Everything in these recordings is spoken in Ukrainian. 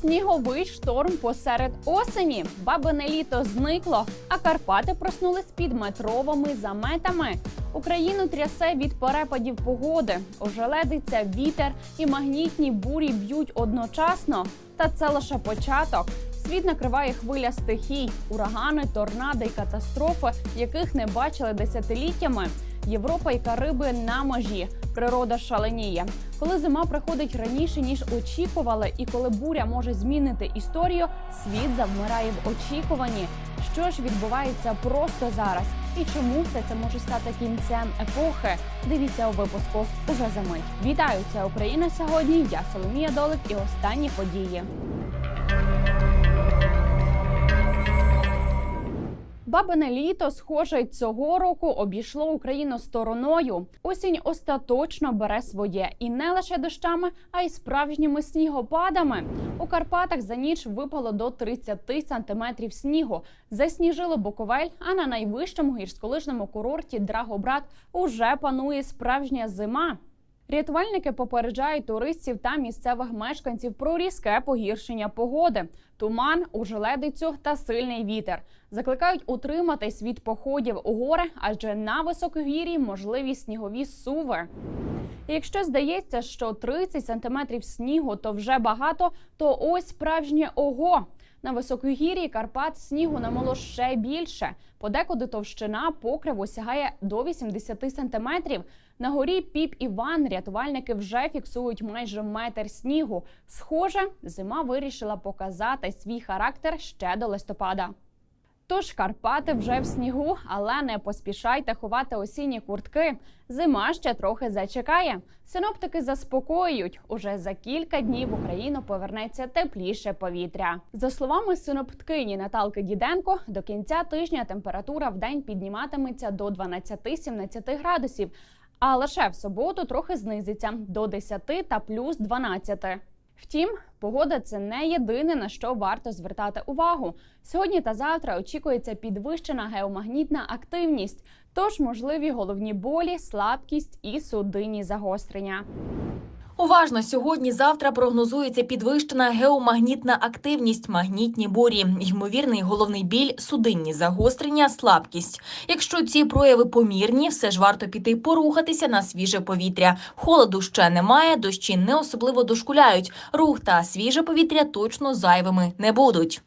Сніговий шторм посеред осені. Бабине літо зникло, а Карпати проснулись під метровими заметами. Україну трясе від перепадів погоди. Ожеледиться вітер і магнітні бурі б'ють одночасно. Та це лише початок. Світ накриває хвиля стихій, урагани, торнадо і катастрофи, яких не бачили десятиліттями. Європа і Кариби на межі. Природа шаленіє. Коли зима приходить раніше ніж очікували, і коли буря може змінити історію, світ завмирає в очікуванні. Що ж відбувається просто зараз, і чому все це може стати кінцем епохи? Дивіться у випуску уже за мить. Вітаю! Це Україна сьогодні. Я Соломія Долик і останні події. Бабине літо, схоже, цього року обійшло Україну стороною. Осінь остаточно бере своє і не лише дощами, а й справжніми снігопадами. У Карпатах за ніч випало до 30 сантиметрів снігу. Засніжило Буковель, а на найвищому гірськолижному курорті Драгобрат уже панує справжня зима. Рятувальники попереджають туристів та місцевих мешканців про різке погіршення погоди, туман, ужеледицю та сильний вітер. Закликають утриматись від походів у гори, адже на високогір'ї можливі снігові суви. Якщо здається, що 30 сантиметрів снігу то вже багато, то ось справжнє ого. На високогір'ї Карпат снігу намоло ще більше. Подекуди товщина покриву сягає до 80 сантиметрів. На горі Піп Іван рятувальники вже фіксують майже метр снігу. Схоже, зима вирішила показати свій характер ще до листопада. Тож Карпати вже в снігу, але не поспішайте ховати осінні куртки. Зима ще трохи зачекає. Синоптики заспокоюють, уже за кілька днів в Україну повернеться тепліше повітря. За словами синоптикині Наталки Діденко, до кінця тижня температура в день підніматиметься до 12-17 градусів. А лише в суботу трохи знизиться до 10 та плюс 12. Втім, погода це не єдине на що варто звертати увагу. Сьогодні та завтра очікується підвищена геомагнітна активність, тож можливі головні болі, слабкість і судинні загострення. Уважно сьогодні-завтра прогнозується підвищена геомагнітна активність, магнітні бурі, ймовірний головний біль, судинні загострення, слабкість. Якщо ці прояви помірні, все ж варто піти порухатися на свіже повітря. Холоду ще немає, дощі не особливо дошкуляють. Рух та свіже повітря точно зайвими не будуть.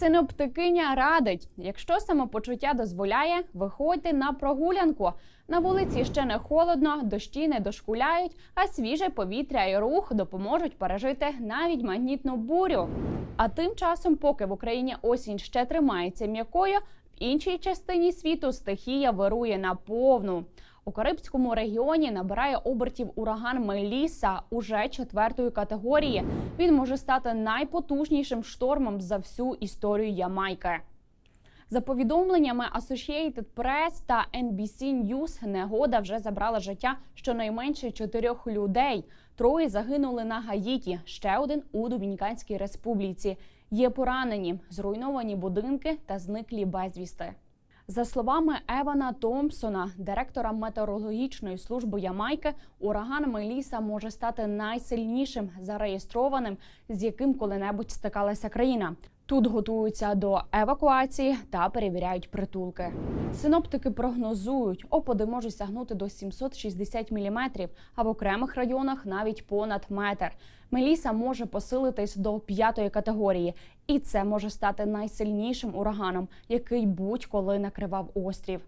Синоптикиня радить, якщо самопочуття дозволяє, виходьте на прогулянку. На вулиці ще не холодно, дощі не дошкуляють, а свіже повітря і рух допоможуть пережити навіть магнітну бурю. А тим часом, поки в Україні осінь ще тримається м'якою, в іншій частині світу стихія вирує на повну. У Карибському регіоні набирає обертів ураган Меліса уже четвертої категорії. Він може стати найпотужнішим штормом за всю історію Ямайки. За повідомленнями Associated Press та NBC News, негода вже забрала життя щонайменше чотирьох людей. Троє загинули на Гаїті, ще один у Домініканській республіці. Є поранені, зруйновані будинки та зниклі безвісти. За словами Евана Томпсона, директора метеорологічної служби Ямайки, ураган Меліса може стати найсильнішим зареєстрованим, з яким коли-небудь стикалася країна. Тут готуються до евакуації та перевіряють притулки. Синоптики прогнозують, опади можуть сягнути до 760 мм, а в окремих районах навіть понад метр. Меліса може посилитись до п'ятої категорії, і це може стати найсильнішим ураганом, який будь-коли накривав острів.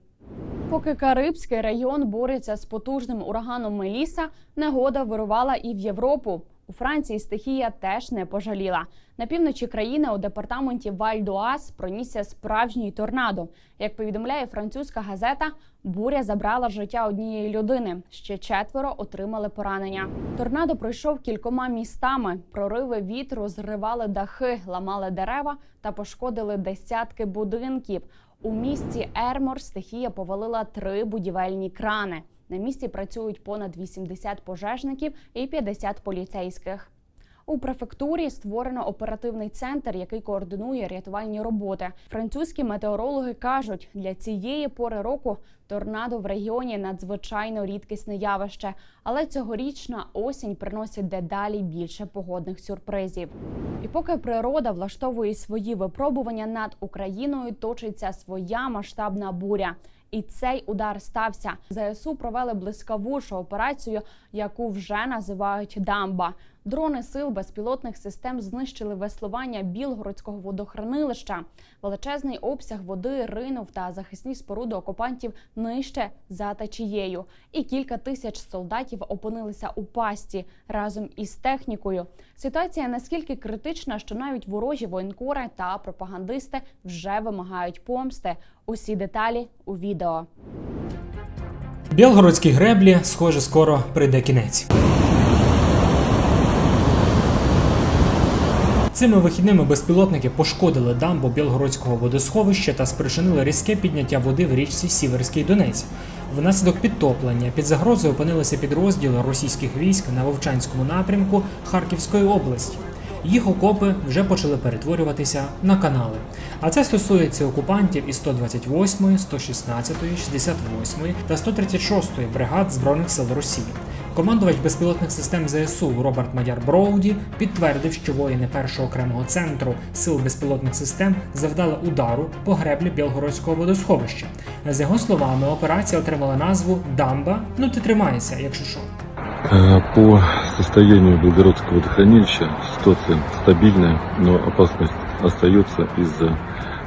Поки Карибський район бореться з потужним ураганом Меліса, негода вирувала і в Європу. У Франції стихія теж не пожаліла. На півночі країни у департаменті Валь-Дуас пронісся справжній торнадо. Як повідомляє французька газета, буря забрала життя однієї людини. Ще четверо отримали поранення. Торнадо пройшов кількома містами. Прориви вітру зривали дахи, ламали дерева та пошкодили десятки будинків. У місті Ермор стихія повалила три будівельні крани. На місці працюють понад 80 пожежників і 50 поліцейських. У префектурі створено оперативний центр, який координує рятувальні роботи. Французькі метеорологи кажуть, для цієї пори року торнадо в регіоні надзвичайно рідкісне явище, але цьогорічна осінь приносить дедалі більше погодних сюрпризів. І поки природа влаштовує свої випробування над Україною, точиться своя масштабна буря. І цей удар стався. ЗСУ провели блискавушу операцію, яку вже називають дамба. Дрони сил безпілотних систем знищили веслування Білгородського водохранилища. Величезний обсяг води ринув та захисні споруди окупантів нижче за течією. І кілька тисяч солдатів опинилися у пасті разом із технікою. Ситуація наскільки критична, що навіть ворожі воєнкори та пропагандисти вже вимагають помсти. Усі деталі у відео. Білгородській греблі, схоже, скоро прийде кінець. Цими вихідними безпілотники пошкодили дамбу Білгородського водосховища та спричинили різке підняття води в річці Сіверський Донець. Внаслідок підтоплення під загрозою опинилися підрозділи російських військ на Вовчанському напрямку Харківської області. Їх окопи вже почали перетворюватися на канали. А це стосується окупантів із 128, 116, 68 та 136 бригад Збройних сил Росії. Командувач безпілотних систем ЗСУ Роберт Мадяр Броуді підтвердив, що воїни першого окремого центру сил безпілотних систем завдали удару по греблі Білгородського водосховища. За його словами, операція отримала назву Дамба. Ну ти тримайся, якщо що. Э, По состоянию Белгородского водохранилища ситуация стабильная, но опасность остается из-за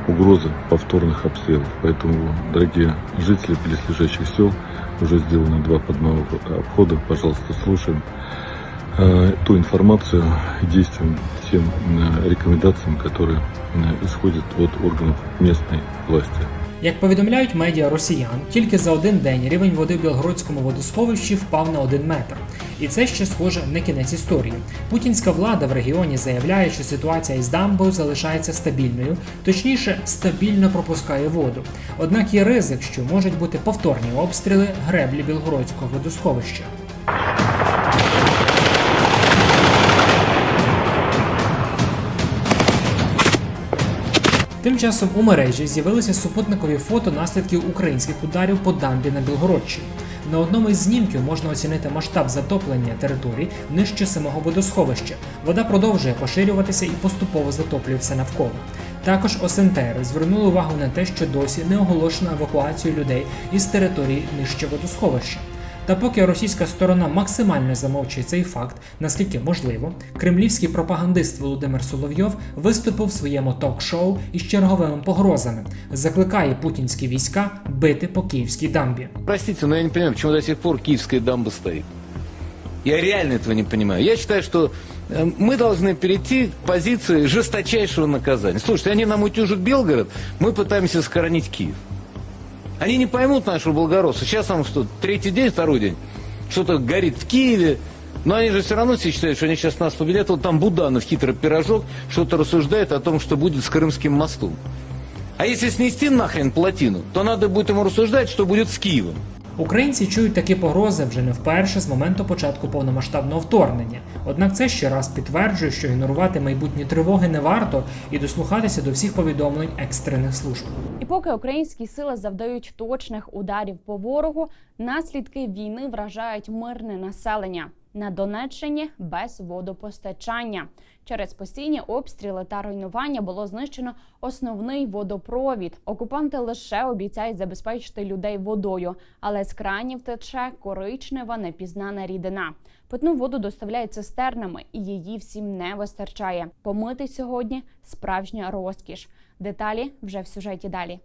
угрозы повторных обстрелов. Поэтому, дорогие жители близлежащих сел, уже сделано два подмовых обхода. Пожалуйста, слушаем э, ту информацию и действуем тем э, рекомендациям, которые исходят от органов местной власти. Як повідомляють медіа росіян, тільки за один день рівень води в Білгородському водосховищі впав на один метр. І це ще схоже не кінець історії. Путінська влада в регіоні заявляє, що ситуація із дамбою залишається стабільною, точніше, стабільно пропускає воду. Однак є ризик, що можуть бути повторні обстріли греблі Білгородського водосховища. Тим часом у мережі з'явилися супутникові фото наслідків українських ударів по дамбі на Білгородщині. На одному із знімків можна оцінити масштаб затоплення територій нижче самого водосховища. Вода продовжує поширюватися і поступово затоплює все навколо. Також осентери звернули увагу на те, що досі не оголошено евакуацію людей із території нижче водосховища. Та поки російська сторона максимально замовчує цей факт, наскільки можливо, кремлівський пропагандист Володимир Соловйов виступив в своєму ток-шоу із черговими погрозами, закликає путінські війська бити по київській дамбі. Простите, но я не понимаю, почему до сих пор киевская дамба стоит. Я реально этого не понимаю. Я считаю, что э, мы должны перейти к позиции жесточайшего наказания. Слушайте, они нам утюжат Белгород, мы пытаемся сохранить Киев. Они не поймут нашего благородства. Сейчас там что, третий день, второй день, что-то горит в Киеве. Но они же все равно все считают, что они сейчас нас победят. Вот там Буданов, хитрый пирожок, что-то рассуждает о том, что будет с Крымским мостом. А если снести нахрен плотину, то надо будет ему рассуждать, что будет с Киевом. Українці чують такі погрози вже не вперше з моменту початку повномасштабного вторгнення. Однак це ще раз підтверджує, що ігнорувати майбутні тривоги не варто і дослухатися до всіх повідомлень екстрених служб. І поки українські сили завдають точних ударів по ворогу, наслідки війни вражають мирне населення. На Донеччині без водопостачання через постійні обстріли та руйнування було знищено основний водопровід. Окупанти лише обіцяють забезпечити людей водою, але з кранів тече коричнева непізнана рідина. Питну воду доставляють цистернами, і її всім не вистачає. Помити сьогодні справжня розкіш. Деталі вже в сюжеті далі.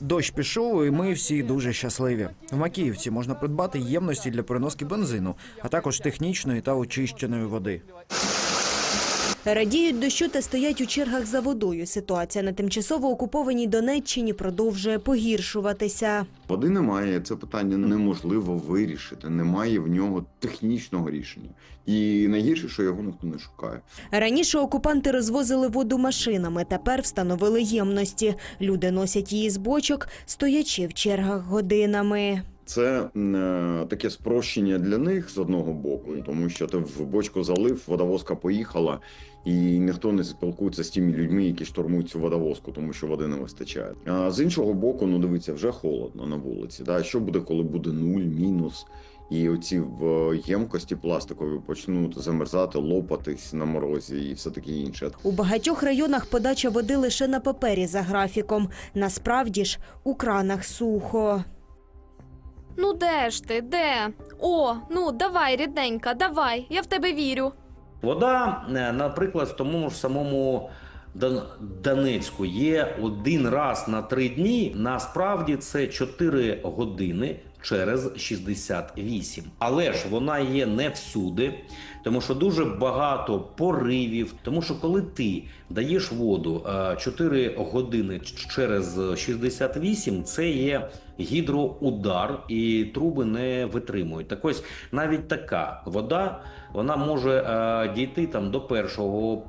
Дощ пішов, і ми всі дуже щасливі. В Макіївці можна придбати ємності для переноски бензину, а також технічної та очищеної води. Радіють дощу та стоять у чергах за водою. Ситуація на тимчасово окупованій Донеччині продовжує погіршуватися. Води немає, це питання неможливо вирішити. Немає в нього технічного рішення. І найгірше, що його ніхто не шукає. Раніше окупанти розвозили воду машинами, тепер встановили ємності. Люди носять її з бочок, стоячи в чергах годинами. Це е, таке спрощення для них з одного боку, тому що ти в бочку залив, водовозка поїхала, і ніхто не спілкується з тими людьми, які штурмують цю водовозку, тому що води не вистачає. А з іншого боку, ну дивіться, вже холодно на вулиці. Да? Що буде, коли буде нуль, мінус? І оці в ємкості пластикові почнуть замерзати, лопатись на морозі і все таке інше. У багатьох районах подача води лише на папері за графіком. Насправді ж у кранах сухо. Ну де ж ти? Де? О, ну давай, рідненька, давай, я в тебе вірю. Вода, е, наприклад, в тому ж самому Донецьку є один раз на три дні. Насправді це 4 години через 68. Але ж вона є не всюди, тому що дуже багато поривів. Тому що коли ти даєш воду е, 4 години ч- через 68, це є гідроудар, і труби не витримують. Так ось навіть така вода вона може е, дійти там до першого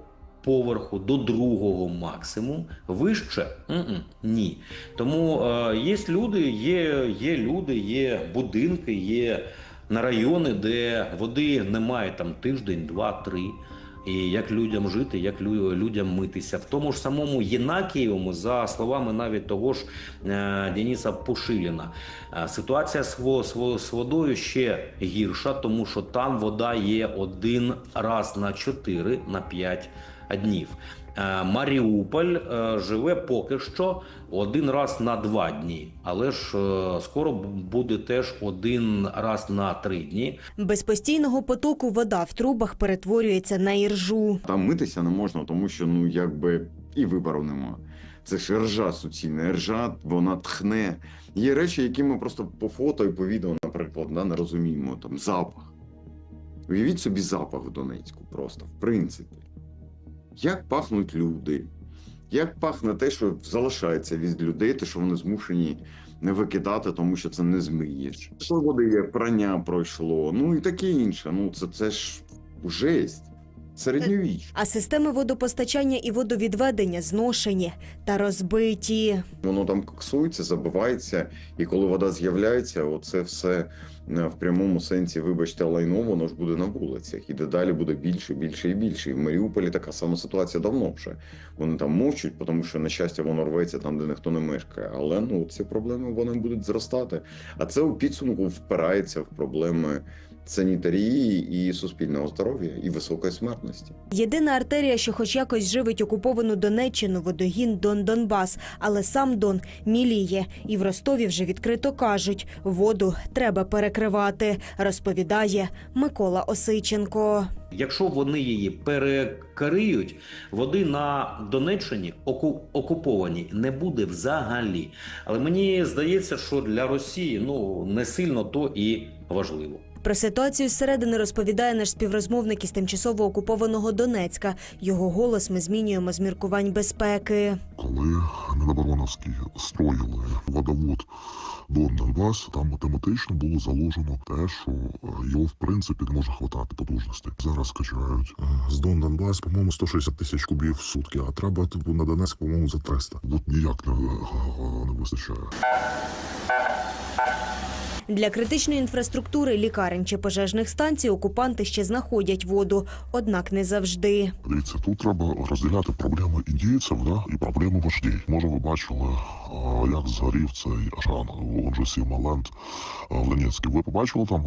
поверху, до другого максимум. Вище М-м, ні. Тому е, є люди, є, є люди, є будинки, є на райони, де води немає там тиждень, два, три. І як людям жити, як людям митися. В тому ж самому Єнакієвому, за словами навіть того ж е, Дениса Пушиліна, е, ситуація з, во- з з водою ще гірша, тому що там вода є один раз на 4 на 5 днів. Е, Маріуполь е, живе поки що один раз на два дні, але ж е, скоро буде теж один раз на три дні. Без постійного потоку вода в трубах перетворюється на іржу. Там митися не можна, тому що ну якби і вибору нема. Це ж ржа суцільна, ржа, вона тхне. Є речі, які ми просто по фото і по відео, наприклад, да, не розуміємо. Там запах. Уявіть собі запах в Донецьку просто, в принципі. Як пахнуть люди, як пахне те, що залишається від людей, те, що вони змушені не викидати, тому що це не змиєш. Що води є, прання пройшло, ну і таке інше. Ну це, це ж жесть. Середньовіч. А системи водопостачання і водовідведення зношені та розбиті. Воно там коксується, забивається, і коли вода з'являється, оце все в прямому сенсі, вибачте, лайно, воно ж буде на вулицях. І дедалі буде більше, більше і більше. І в Маріуполі така сама ситуація давно вже. Вони там мовчуть, тому що, на щастя, воно рветься там, де ніхто не мешкає. Але ну ці проблеми вони будуть зростати. А це у підсумку впирається в проблеми санітарії і суспільного здоров'я і високої смертності. Єдина артерія, що хоч якось живить окуповану Донеччину, водогін Дон Донбас, але сам Дон міліє. І в Ростові вже відкрито кажуть, воду треба перекривати, розповідає Микола Осиченко. Якщо вони її перекриють, води на Донеччині оку- окупованій не буде взагалі. Але мені здається, що для Росії ну не сильно то і важливо. Про ситуацію зсередини розповідає наш співрозмовник із тимчасово окупованого Донецька. Його голос ми змінюємо з міркувань безпеки. коли Мінобороновські строїли водовод Дон Донбас, там математично було заложено те, що е, його в принципі не може хватати потужності. Зараз качають е, з Дон Донбас, по-моєму, 160 тисяч кубів в сутки, а треба типу на Донецьк, по-моєму, за 300. От ніяк не, е, не вистачає. Для критичної інфраструктури лікарень чи пожежних станцій окупанти ще знаходять воду, однак не завжди. Дивіться, тут треба розділяти проблеми індійців да, і проблеми вождій. Може, ви бачили, як згорів цей Ашан, он же Сімаленд в Донецьку. Ви побачили там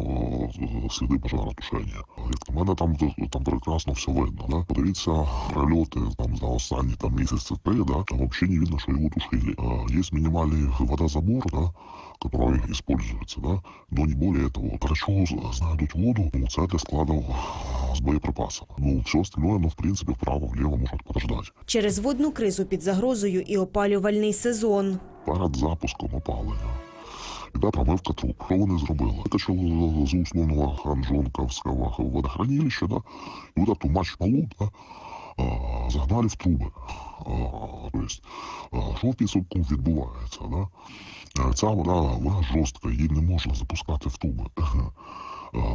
сліди пожаротушення? На мене там, там прекрасно все видно. Да? Подивіться прильоти там за останні там місяці три, да? там взагалі не видно, що його тушили. Є мінімальний водозабор, да? который используется, да, но не более того. Для чего воду? Ну, це для складу з боєприпасами. Ну, все остальное, ну, в принципе, вправо-влево может подождать. Через водну кризу під загрозою і опалювальний сезон. Перед запуском опалення. Іде промивка труб. Що вони зробили? Витащили з условного Ханжонковського водохранилища, да, і вот эту мощь-малу, да, загнали в труби. А, то есть, що в підсумку відбувається, да? Ця вода, вона жорстка, її не можна запускати в труби.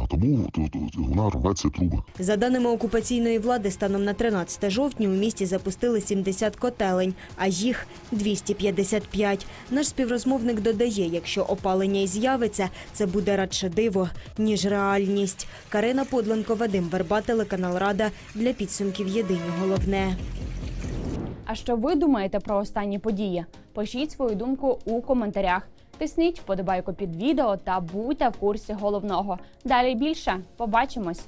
Тому тут- вона рве ці труби. За даними окупаційної влади, станом на 13 жовтня у місті запустили 70 котелень, а їх 255. Наш співрозмовник додає, якщо опалення й з'явиться, це буде радше диво, ніж реальність. Карина Подленко, Вадим Верба, телеканал Рада для підсумків Єдині головне. А що ви думаєте про останні події? Пишіть свою думку у коментарях. Тисніть вподобайку під відео та будьте в курсі головного. Далі більше. Побачимось!